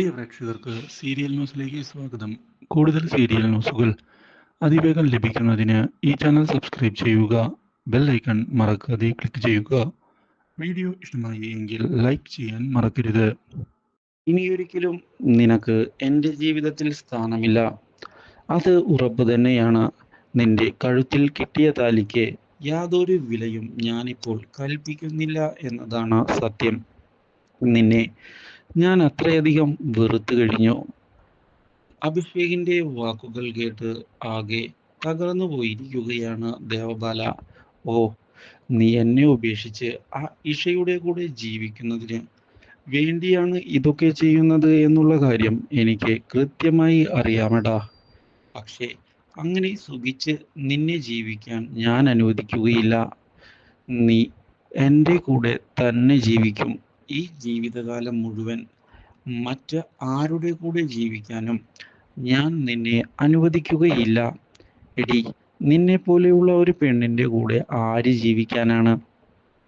പ്രിയ പ്രേക്ഷകർക്ക് സീരിയൽ ന്യൂസിലേക്ക് സ്വാഗതം. കൂടുതൽ സീരിയൽ ന്യൂസുകൾ അതിവേഗം ലഭിക്കുന്നതിന് ഈ ചാനൽ സബ്സ്ക്രൈബ് ചെയ്യുക ബെൽ ഐക്കൺ മറക്കാതെ ക്ലിക്ക് ചെയ്യുക. വീഡിയോ ഇഷ്ടമായി എങ്കിൽ ലൈക്ക് ചെയ്യാൻ മറക്കരുത്. ഇനിയൊരിക്കലും നിനക്ക് എന്റെ ജീവിതത്തിൽ സ്ഥാനമില്ല. അത് ഉറപ്പ് തന്നെയാണ്. നിന്റെ കഴുത്തിൽ കിട്ടിയ താലിക്ക് യാതൊരു വിലയും ഞാനിപ്പോൾ കൽപ്പിക്കുന്നില്ല എന്നതാണ് സത്യം. നിന്നെ ഞാൻ അത്രയധികം വെറുത്തു കഴിഞ്ഞു? അഭിഷേകിന്റെ വാക്കുകൾ കേട്ട് ആകെ തകർന്നു പോയിരിക്കുകയാണ് ദേവബാല. ഓ നീ എന്നെ ഉപേക്ഷിച്ച് ആ ഇഷയുടെ കൂടെ ജീവിക്കുന്നതിന് വേണ്ടിയാണ് ഇതൊക്കെ ചെയ്യുന്നത് എന്നുള്ള കാര്യം എനിക്ക് കൃത്യമായി അറിയാമടാ. പക്ഷേ അങ്ങനെ സുഖിച്ച് നിന്നെ ജീവിക്കാൻ ഞാൻ അനുവദിക്കുകയില്ല. നീ എന്റെ കൂടെ തന്നെ ജീവിക്കും. ഈ ജീവിതകാലം മുഴുവൻ മറ്റ് ആരുടെ കൂടെ ജീവിക്കാനും ഞാൻ നിന്നെ അനുവദിക്കുകയില്ല. എടി നിന്നെ പോലെയുള്ള ഒരു പെണ്ണിന്റെ കൂടെ ആര് ജീവിക്കാനാണ്?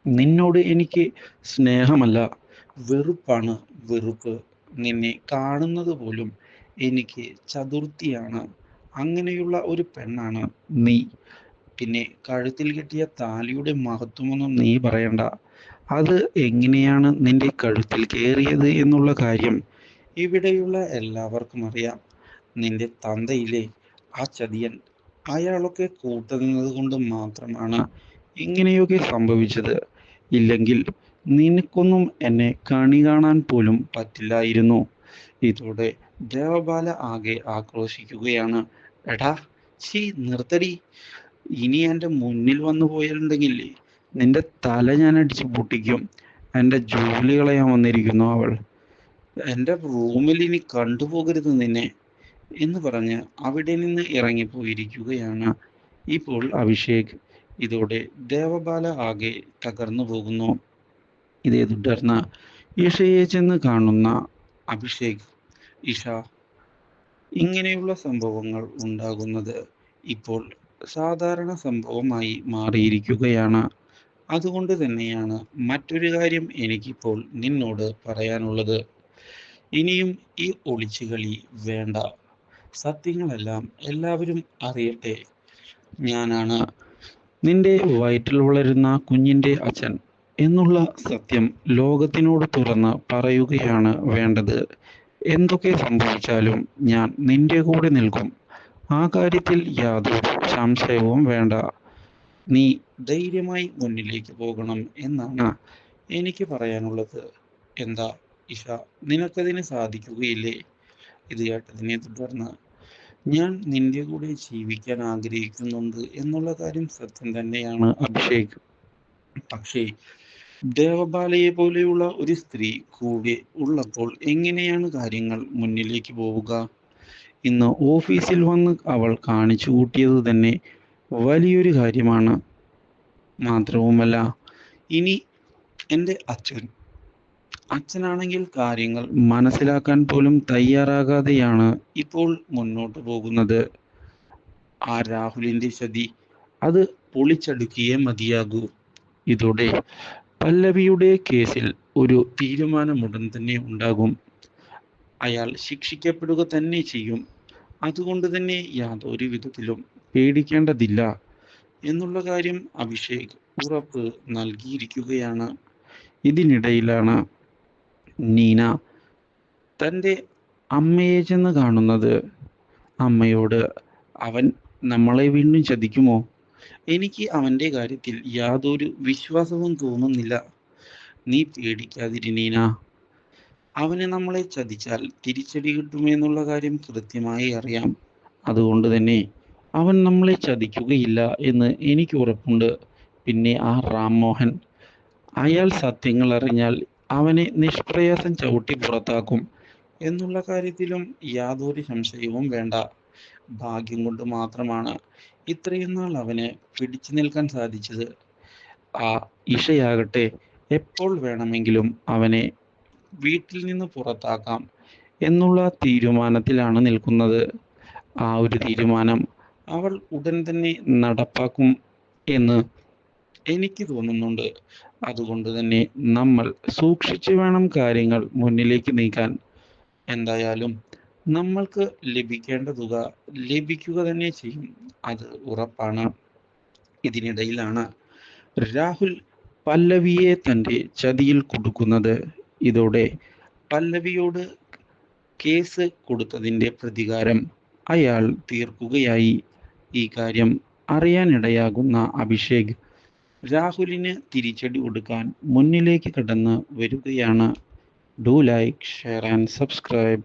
നിന്നോട് എനിക്ക് സ്നേഹമല്ല. വെറുപ്പാണ്. വെറുപ്പ്. നിന്നെ കാണുന്നത് പോലും എനിക്ക് ചതുർത്ഥിയാണ്. അങ്ങനെയുള്ള ഒരു പെണ്ണാണ് നീ. പിന്നെ കഴുത്തിൽ കെട്ടിയ താലിയുടെ മഹത്വമൊന്നും നീ പറയണ്ട. അത് എങ്ങനെയാണ് നിന്റെ കഴുത്തിൽ കയറിയത് എന്നുള്ള കാര്യം ഇവിടെയുള്ള എല്ലാവർക്കും അറിയാം. നിന്റെ തന്തയിലെ ആ ചതിയൻ അയാളൊക്കെ കൂട്ടുന്നത് കൊണ്ട് മാത്രമാണ് ഇങ്ങനെയൊക്കെ സംഭവിച്ചത്. ഇല്ലെങ്കിൽ നിനക്കൊന്നും എന്നെ കണി കാണാൻ പോലും പറ്റില്ലായിരുന്നു. ഇതോടെ ദേവബാല ആകെ ആക്രോശിക്കുകയാണ്. എടാ ചീ നിർത്തടി. ഇനി എന്റെ മുന്നിൽ വന്നു പോയിട്ടുണ്ടെങ്കിൽ നിന്റെ തല ഞാൻ അടിച്ച് പൊട്ടിക്കും. എന്റെ ജോലി കളയാൻ വന്നിരിക്കുന്നു അവൾ. എന്റെ റൂമിൽ ഇനി കണ്ടുപോകരുത് നിന്നെ എന്ന് പറഞ്ഞ് അവിടെ നിന്ന് ഇറങ്ങിപ്പോയിരിക്കുകയാണ് ഇപ്പോൾ അഭിഷേക്. ഇതോടെ ദേവബാല ആകെ തകർന്നു പോകുന്നു. ഇതേ തുടർന്ന് ഇഷയെ ചെന്ന് കാണുന്ന അഭിഷേക് ഇഷ ഇങ്ങനെയുള്ള സംഭവങ്ങൾ ഉണ്ടാകുന്നത് ഇപ്പോൾ സാധാരണ സംഭവമായി മാറിയിരിക്കുകയാണ്. അതുകൊണ്ട് തന്നെയാണ് മറ്റൊരു കാര്യം എനിക്കിപ്പോൾ നിന്നോട് പറയാനുള്ളത്. ഇനിയും ഈ ഒളിച്ചുകളി വേണ്ട. സത്യങ്ങളെല്ലാം എല്ലാവരും അറിയട്ടെ. ഞാനാണ്. നിന്റെ വയറ്റിൽ വളരുന്ന കുഞ്ഞിന്റെ അച്ഛൻ എന്നുള്ള സത്യം ലോകത്തിനോട് തുറന്ന് പറയുകയാണ് വേണ്ടത്. എന്തൊക്കെ സംഭവിച്ചാലും ഞാൻ നിന്റെ കൂടെ നിൽക്കും. ആ കാര്യത്തിൽ യാതൊരു സംശയവും വേണ്ട. നീ ധൈര്യമായി മുന്നിലേക്ക് പോകണം എന്നാണ് എനിക്ക് പറയാനുള്ളത്. എന്താ ഇഷ നിനക്കതിന് സാധിക്കുകയില്ലേ? ഇത് കേട്ടതിനെ തുടർന്ന് ഞാൻ നിന്റെ കൂടെ ജീവിക്കാൻ ആഗ്രഹിക്കുന്നുണ്ട് എന്നുള്ള കാര്യം സത്യം തന്നെയാണ് അഭിഷേക്. പക്ഷേ ദേവബാലയെ പോലെയുള്ള ഒരു സ്ത്രീ കൂടെ ഉള്ളപ്പോൾ എങ്ങനെയാണ് കാര്യങ്ങൾ മുന്നിലേക്ക് പോവുക? ഇന്ന് ഓഫീസിൽ വന്ന് അവൾ കാണിച്ചു കൂട്ടിയത് തന്നെ വലിയൊരു കാര്യമാണ്. മാത്രവുമല്ല. ഇനി എന്റെ അച്ഛൻ. അച്ഛനാണെങ്കിൽ കാര്യങ്ങൾ മനസ്സിലാക്കാൻ പോലും തയ്യാറാകാതെയാണ് ഇപ്പോൾ മുന്നോട്ട് പോകുന്നത്. ആ രാഹുലിന്റെ ചതി അത് പൊളിച്ചടുക്കിയേ മതിയാകൂ. ഇതോടെ പല്ലവിയുടെ കേസിൽ ഒരു തീരുമാനം ഉടൻ തന്നെ ഉണ്ടാകും. അയാൾ ശിക്ഷിക്കപ്പെടുക തന്നെ ചെയ്യും. അതുകൊണ്ട് തന്നെ യാതൊരു വിധത്തിലും പേടിക്കേണ്ടതില്ല. എന്നുള്ള കാര്യം അഭിഷേക് ഉറപ്പ് നൽകിയിരിക്കുകയാണ്. ഇതിനിടയിലാണ് നീന തന്റെ അമ്മയെ ചെന്ന് കാണുന്നത്. അമ്മയോട് അവൻ നമ്മളെ വീണ്ടും ചതിക്കുമോ? എനിക്ക് അവന്റെ കാര്യത്തിൽ യാതൊരു വിശ്വാസവും തോന്നുന്നില്ല. നീ പേടിക്കാതിരി നീന. അവന് നമ്മളെ ചതിച്ചാൽ തിരിച്ചടി കിട്ടുമെന്നുള്ള കാര്യം കൃത്യമായി അറിയാം. അതുകൊണ്ട് തന്നെ അവൻ നമ്മളെ ചതിക്കുകയില്ല എന്ന് എനിക്ക് ഉറപ്പുണ്ട്. പിന്നെ ആ റാം മോഹൻ അയാൾ സത്യങ്ങൾ അറിഞ്ഞാൽ അവനെ നിഷ്പ്രയാസം ചവിട്ടി പുറത്താക്കും എന്നുള്ള കാര്യത്തിലും യാതൊരു സംശയവും വേണ്ട. ഭാഗ്യം കൊണ്ട് മാത്രമാണ് ഇത്രയും നാൾ അവന് പിടിച്ചു നിൽക്കാൻ സാധിച്ചത്. ആ ഇഷയാകട്ടെ എപ്പോൾ വേണമെങ്കിലും അവനെ വീട്ടിൽ നിന്ന് പുറത്താക്കാം എന്നുള്ള തീരുമാനത്തിലാണ് നിൽക്കുന്നത്. ആ ഒരു തീരുമാനം അവൾ ഉടൻ തന്നെ നടപ്പാക്കും എന്ന് എനിക്ക് തോന്നുന്നുണ്ട്. അതുകൊണ്ട് തന്നെ നമ്മൾ സൂക്ഷിച്ചു വേണം കാര്യങ്ങൾ മുന്നിലേക്ക് നീക്കാൻ. എന്തായാലും നമ്മൾക്ക് ലഭിക്കേണ്ട തുക ലഭിക്കുക തന്നെ ചെയ്യും. അത് ഉറപ്പാണ്. ഇതിനിടയിലാണ് രാഹുൽ പല്ലവിയെ തന്റെ ചതിയിൽ കൊടുക്കുന്നത്. ഇതോടെ പല്ലവിയോട് കേസ് കൊടുത്തതിന്റെ പ്രതികാരം അയാൾ തീർക്കുകയായി. ഈ കാര്യം അറിയാനിടയാകുന്ന അഭിഷേക്. രാഹുലിന് തിരിച്ചടി കൊടുക്കാൻ മുന്നിലേക്ക് കടന്ന് വരികയാണ്. Do like share and subscribe